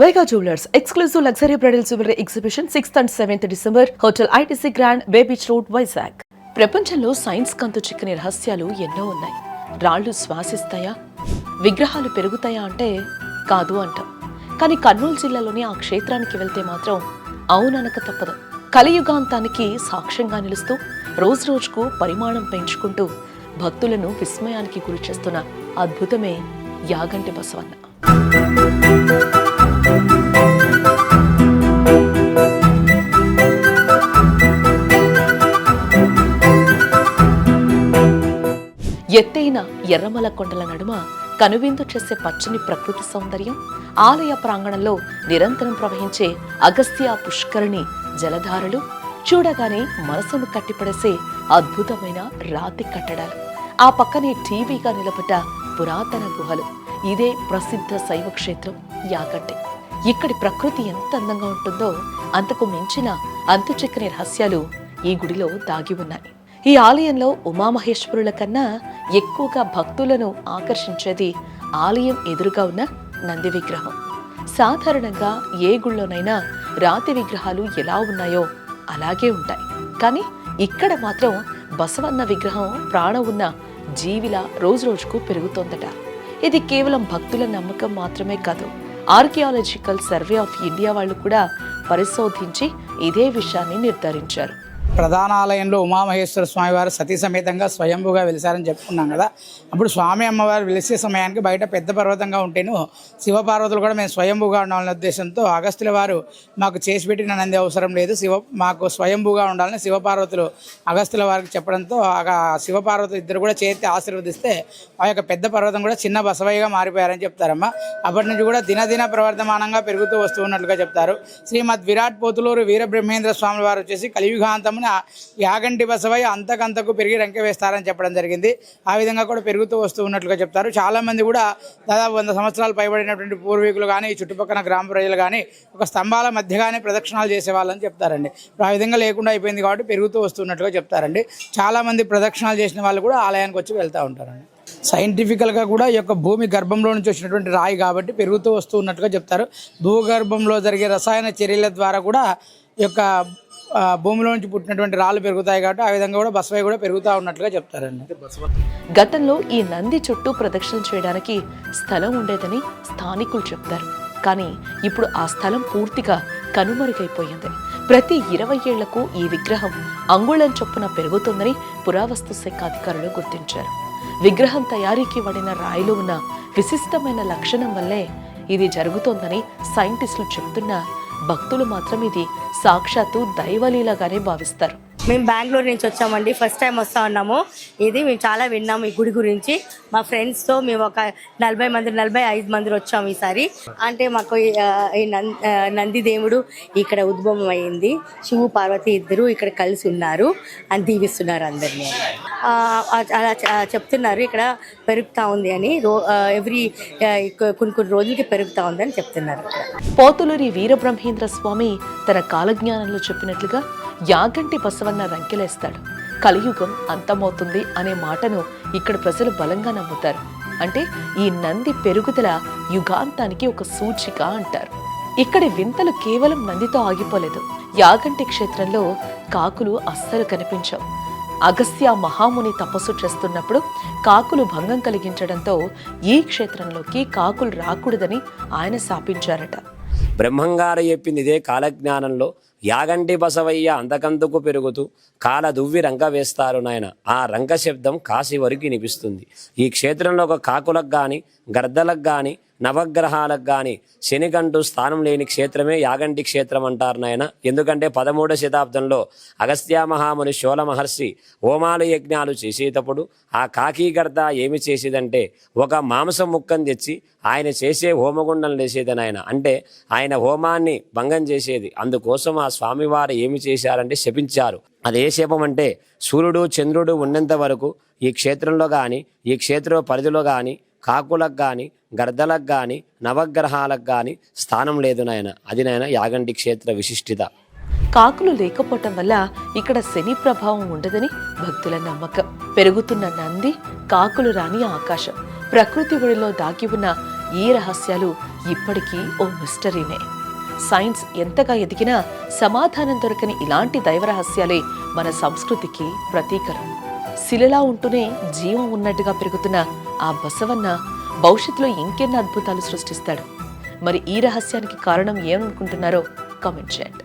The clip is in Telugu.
Vaiga jewellers exclusive luxury bridal jewellery exhibition sixth and seventh December hotel ITC grand బేబీచ్ road Vizag ప్రపంచంలో సైన్స్ కంతు చిక్కని రహస్యాలు ఎన్నో ఉన్నాయి. రాళ్ళు శ్వాసిస్తాయా? విగ్రహాలు పెరుగుతాయా అంటే కాదు అంటాం. కానీ కర్నూలు జిల్లాలోని ఆ క్షేత్రానికి వెళ్తే మాత్రం అవుననక తప్పదు. కలియుగాంతానికి సాక్ష్యంగా నిలుస్తూ రోజు రోజుకు పరిమాణం పెంచుకుంటూ భక్తులను విస్మయానికి గురి చేస్తున్న అద్భుతమే యాగంటి బసవన్న. ఎత్తైన ఎర్రమల కొండల నడుమ కనువిందు చేసే పచ్చని ప్రకృతి సౌందర్యం ఆలయ ప్రాంగణంలో నిరంతరం ప్రవహించే అగస్త్య పుష్కరిణి జలధారలు చూడగానే మనసును కట్టిపడేసే అద్భుతమైన రాతి కట్టడాలు. ఆ పక్కనే టీవీగా నిలబడ్డ పురాతన గుహలు. ఇదే ప్రసిద్ధ శైవ క్షేత్రం యాగంటి. ఇక్కడి ప్రకృతి ఎంత అందంగా ఉంటుందో అంతకు మించిన అంతుచిక్కని రహస్యాలు ఈ గుడిలో దాగి ఉన్నాయి. ఈ ఆలయంలో ఉమామహేశ్వరుల కన్నా ఎక్కువగా భక్తులను ఆకర్షించేది ఆలయం ఎదురుగా ఉన్న నంది విగ్రహం. సాధారణంగా ఏ గుళ్ళోనైనా రాతి విగ్రహాలు ఎలా ఉన్నాయో అలాగే ఉంటాయి. కానీ ఇక్కడ మాత్రం బసవన్న విగ్రహం ప్రాణం ఉన్న జీవిలా రోజు రోజుకు పెరుగుతోందట. ఇది కేవలం భక్తుల నమ్మకం మాత్రమే కాదు ఆర్కియాలజికల్ సర్వే ఆఫ్ ఇండియా వాళ్ళు కూడా పరిశోధించి ఇదే విషయాన్ని నిర్ధారించారు. ప్రధాన ఆలయంలో ఉమామహేశ్వర స్వామివారు సతీ సమేతంగా స్వయంభుగా వెలిసారని చెప్పుకున్నాం కదా. అప్పుడు స్వామి అమ్మవారు వెలిసే సమయానికి బయట పెద్ద పర్వతంగా ఉంటేను శివపార్వతులు కూడా మేము స్వయంభుగా ఉండాలనే ఉద్దేశంతో అగస్తుల వారు మాకు చేసి పెట్టిన నంది అవసరం లేదు. శివ మాకు స్వయంభుగా ఉండాలని శివపార్వతులు అగస్తుల వారికి చెప్పడంతో ఆ శివపార్వతులు ఇద్దరు కూడా చేతి ఆశీర్వదిస్తే ఆ యొక్క పెద్ద పర్వతం కూడా చిన్న బసవయ్యగా మారిపోయారని చెప్తారమ్మ. అప్పటి నుంచి కూడా దినదిన ప్రవర్ధమానంగా పెరుగుతూ వస్తూ ఉన్నట్లుగా చెప్తారు. శ్రీమద్ విరాట్ పోతులూరు వీరబ్రహ్మేంద్ర స్వామి వారు వచ్చేసి కలియుగాంతమున యాగంటి బసవై అంతకంతకు పెరిగి రంక వేస్తారని చెప్పడం జరిగింది. ఆ విధంగా కూడా పెరుగుతూ వస్తూ ఉన్నట్లుగా చెప్తారు. చాలామంది కూడా దాదాపు వంద సంవత్సరాలు పైబడినటువంటి పూర్వీకులు కానీ ఈ చుట్టుపక్కల గ్రామ ప్రజలు కానీ ఒక స్తంభాల మధ్యగానే ప్రదక్షిణాలు చేసేవాళ్ళని చెప్తారండి. ఆ విధంగా లేకుండా అయిపోయింది కాబట్టి పెరుగుతూ వస్తున్నట్లుగా చెప్తారండి. చాలామంది ప్రదక్షిణాలు చేసిన వాళ్ళు కూడా ఆలయానికి వచ్చి వెళ్తూ ఉంటారండి. సైంటిఫికల్గా కూడా ఈ యొక్క భూమి గర్భంలో నుంచి వచ్చినటువంటి రాయి కాబట్టి పెరుగుతూ వస్తూ ఉన్నట్టుగా చెప్తారు. భూగర్భంలో జరిగే రసాయన చర్యల ద్వారా కూడా ఈ యొక్క భూమిలో నుంచి పుట్టినటువంటి రాళ్ళు పెరుగుతాయి కాబట్టి ఆ విధంగా కూడా బసవయ్య కూడా పెరుగుతూ ఉన్నట్లుగా చెప్తారండి. గతంలో ఈ నంది చుట్టూ ప్రదక్షిణ చేయడానికి స్థలం ఉండేదని స్థానికులు చెప్తారు. కానీ ఇప్పుడు ఆ స్థలం పూర్తిగా కనుమరుగైపోయింది. ప్రతి ఇరవై ఏళ్ళకు ఈ విగ్రహం అంగుళం చొప్పున పెరుగుతుందని పురావస్తు శాఖ అధికారులు గుర్తించారు. విగ్రహం తయారీకి వాడిన రాయిలో ఉన్న విశిష్టమైన లక్షణం వల్లే ఇది జరుగుతోందని సైంటిస్టులు చెప్తున్నా భక్తులు మాత్రం ఇది సాక్షాత్తు దైవలీలగానే భావిస్తారు. మేము బెంగళూరు నుంచి వచ్చామండి. ఫస్ట్ టైం వస్తా ఉన్నాము. ఇది మేము చాలా విన్నాము ఈ గుడి గురించి. మా ఫ్రెండ్స్తో మేము ఒక నలభై మంది నలభై ఐదు మంది వచ్చాము ఈసారి. అంటే మాకు ఈ, ఈ నంది దేవుడు ఇక్కడ ఉద్భవం అయింది శివు పార్వతి ఇద్దరు ఇక్కడ కలిసి ఉన్నారు అని దీవిస్తున్నారు అందరినీ. అలా చెప్తున్నారు. ఇక్కడ పెరుగుతూ ఉంది అని. రో ఎవ్రీ కొన్ని కొన్ని రోజులకి పెరుగుతూ ఉంది అని చెప్తున్నారు పోతులూరి వీరబ్రహ్మేంద్ర స్వామి తన కాలజ్ఞానంలో చెప్పినట్లుగా యాగంటి బసవన్న రంకెలేస్తాడు. కలియుగం అంతమవుతుంది అనే మాటను ఇక్కడ ప్రజలు బలంగా నమ్ముతారు. అంటే ఈ నంది పెరుగుదల యుగాంతానికి ఒక సూచిక అంటారు. ఇక్కడి వింతలు కేవలం నందితో ఆగిపోలేదు. యాగంటి క్షేత్రంలో కాకులు అస్సలు కనిపించవు. అగస్త్య మహాముని తపస్సు చేస్తున్నప్పుడు కాకులు భంగం కలిగించడంతో ఈ క్షేత్రంలోకి కాకులు రాకూడదని ఆయన శాపించారట. బ్రహ్మంగారు చెప్పింది ఇదే కాలజ్ఞానంలో యాగంటి బసవయ్య అందకందుకు పెరుగుతూ కాల దువ్వి రంక వేస్తారు నాయన. ఆ రంక శబ్దం కాశీ వరకు వినిపిస్తుంది. ఈ క్షేత్రంలో ఒక కాకులకు కానీ గర్దలకు కానీ నవగ్రహాలకు కానీ శనికంటూ స్థానం లేని క్షేత్రమే యాగంటి క్షేత్రం అంటారు నాయన. ఎందుకంటే పదమూడవ శతాబ్దంలో అగస్త్య మహాముని శోల మహర్షి హోమాలు యజ్ఞాలు చేసేటప్పుడు ఆ కాకి ఏమి చేసేదంటే ఒక మాంసం ముక్కను తెచ్చి ఆయన చేసే హోమగుండం లేసేదని ఆయన అంటే ఆయన హోమాన్ని భంగం చేసేది. అందుకోసం ఆ స్వామివారు ఏమి చేశారంటే శపించారు. అదే శపం అంటే సూర్యుడు చంద్రుడు ఉన్నంత వరకు ఈ క్షేత్రంలో కానీ ఈ క్షేత్ర పరిధిలో కానీ కాకులకు కానీ గర్దలకు కానీ నవగ్రహాలకు కానీ స్థానం లేదు నాయన. అది నాయన యాగంటి క్షేత్ర విశిష్టత. కాకులు లేకపోవటం వల్ల ఇక్కడ శని ప్రభావం ఉండదని భక్తుల నమ్మకం. పెరుగుతున్న నంది కాకులు రాని ఆకాశం. ప్రకృతి ఒడిలో దాగి ఉన్న ఈ రహస్యాలు ఇప్పటికీ ఓ మిస్టరీనే సైన్స్ ఎంతగా ఎదిగినా సమాధానం దొరకని ఇలాంటి దైవరహస్యాలే మన సంస్కృతికి ప్రతీకరం. శిలలా ఉంటూనే జీవం ఉన్నట్టుగా పెరుగుతున్న ఆ బసవన్న భవిష్యత్తులో ఇంకెన్ని అద్భుతాలు సృష్టిస్తాడు. మరి ఈ రహస్యానికి కారణం ఏమనుకుంటున్నారో కామెంట్ చేయండి.